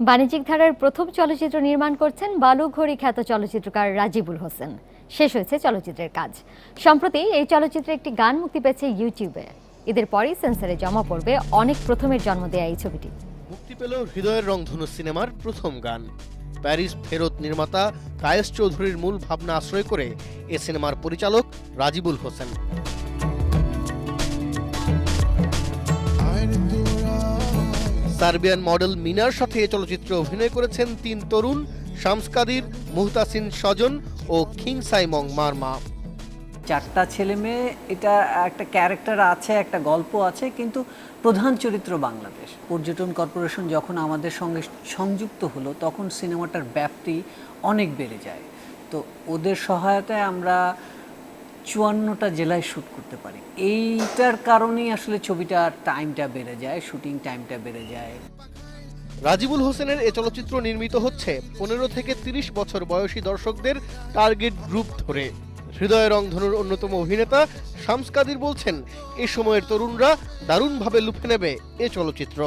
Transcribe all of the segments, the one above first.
বাণিজ্যিক ধারার প্রথম চলচ্চিত্র নির্মাণ করছেন বালুঘড়ি খ্যাত চলচ্চিত্রকার রাজিবুল হোসেন। শেষ হয়েছে চলচ্চিত্রের কাজ। সম্প্রতি এই চলচ্চিত্রে একটি গান মুক্তি পেয়েছে ইউটিউবে। এদের পরই সেন্সারে জমা পড়বে অনেক প্রথমের জন্ম দেয়া এই ছবিটি। মুক্তি পেল হৃদয়ের রংধনু সিনেমার প্রথম গান। প্যারিস ফেরত নির্মাতা কায়েস চৌধুরীর মূল ভাবনা আশ্রয় করে এ সিনেমার পরিচালক রাজিবুল হোসেন। সার্বিয়ান মডেল মিনার সাথে চলচ্চিত্রে অভিনয় করেছেন তিন তরুণ, শামস কাদির, মুহতাসিন স্বজন ও খিং সাইমং মারমা। চারটা ছেলে মেয়ে, এটা একটা ক্যারেক্টার আছে, একটা গল্প আছে, কিন্তু প্রধান চরিত্র বাংলাদেশ। পর্যটন কর্পোরেশন যখন আমাদের সঙ্গে সংযুক্ত হলো, তখন সিনেমাটার ব্যাপ্তি অনেক বেড়ে যায়। তো ওদের সহায়তায় আমরা চুয়ান্নটা জেলায় শ্যুট করতে পারি। এইটার কারণেই আসলে ছবিটার টাইমটা বেড়ে যায়, শুটিং টাইমটা বেড়ে যায়। রাজিবুল হোসেনের এ চলচ্চিত্র নির্মিত হচ্ছে পনেরো থেকে তিরিশ বছর বয়সী দর্শকদের টার্গেট গ্রুপ ধরে। হৃদয় রংধনুর অন্যতম অভিনেতা শামস কাদির বলছেন, এ সময়ের তরুণরা দারুণভাবে লুফে নেবে এ চলচ্চিত্র।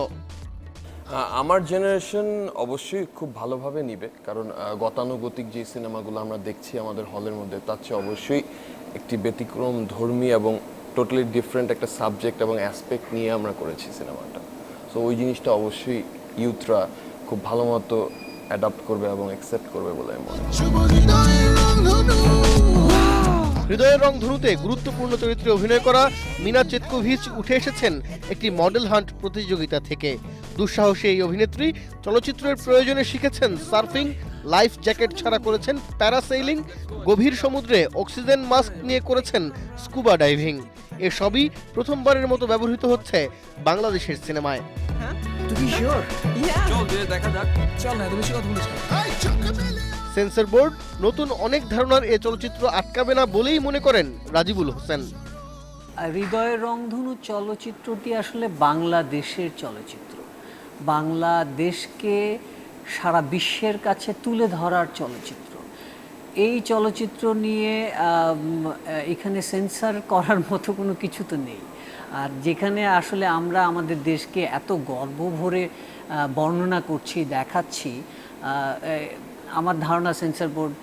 আমার জেনারেশন অবশ্যই খুব ভালোভাবে নিবে, কারণ গতানুগতিক যে সিনেমাগুলো আমরা দেখছি আমাদের হলের মধ্যে, তার চেয়ে অবশ্যই একটি ব্যতিক্রম, ধর্মী এবং টোটালি ডিফারেন্ট একটা সাবজেক্ট এবং অ্যাসপেক্ট নিয়ে আমরা করেছি সিনেমাটা। সো ওই জিনিসটা অবশ্যই ইউথরা খুব ভালো মতো অ্যাডাপ্ট করবে এবং অ্যাকসেপ্ট করবে বলে আমি মনে করি। হৃদয়ের রংধনুতে গুরুত্বপূর্ণ চরিত্রে অভিনয় করা মিনা চেতকোভিচ উঠে এসেছেন একটি মডেল হান্ট প্রতিযোগিতা থেকে। দুঃসাহসী এই অভিনেত্রী চলচ্চিত্রের প্রয়োজনে শিখেছেন সার্ফিং লাইফ জ্যাকেট ছাড়া করেছেন প্যারাসেইলিং গভীর সমুদ্রে অক্সিজেন মাস্ক নিয়ে করেছেন স্কুবা ডাইভিং। এসবই প্রথমবারের মতো ব্যবহৃত হচ্ছে বাংলাদেশের সিনেমায়। সেন্সর বোর্ড নতুন অনেক ধারণার এ চলচ্চিত্র আটকাবে না বলেই মনে করেন রাজিবুল হোসেন। হৃদয়ের রংধনু চলচ্চিত্রটি আসলে বাংলাদেশের চলচ্চিত্র। বাংলাদেশকে সারা বিশ্বের কাছে তুলে ধরার চলচ্চিত্র। এই চলচ্চিত্র নিয়ে এখানে সেন্সার করার মতো কোনো কিছু তো নেই। আর যেখানে আসলে আমরা আমাদের দেশকে এত গর্ব ভরে বর্ণনা করছি, দেখাচ্ছি আমার ধারণা সেন্সর বোর্ড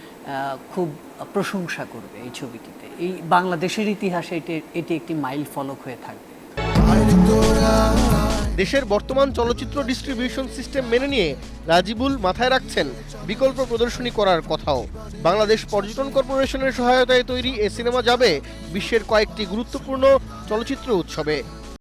খুব প্রশংসা করবে এই ছবিটিতে। এই বাংলাদেশের ইতিহাসে এটি এটি একটি মাইল ফলক হয়ে থাকবে। দেশের বর্তমান চলচ্চিত্র ডিস্ট্রিবিউশন সিস্টেম মেনে নিয়ে রাজিবুল মাথায় রাখছেন বিকল্প প্রদর্শনী করার কথাও। বাংলাদেশ পর্যটন কর্পোরেশনের সহায়তায় তৈরি এ সিনেমা যাবে বিশ্বের কয়েকটি গুরুত্বপূর্ণ চলচ্চিত্র উৎসবে।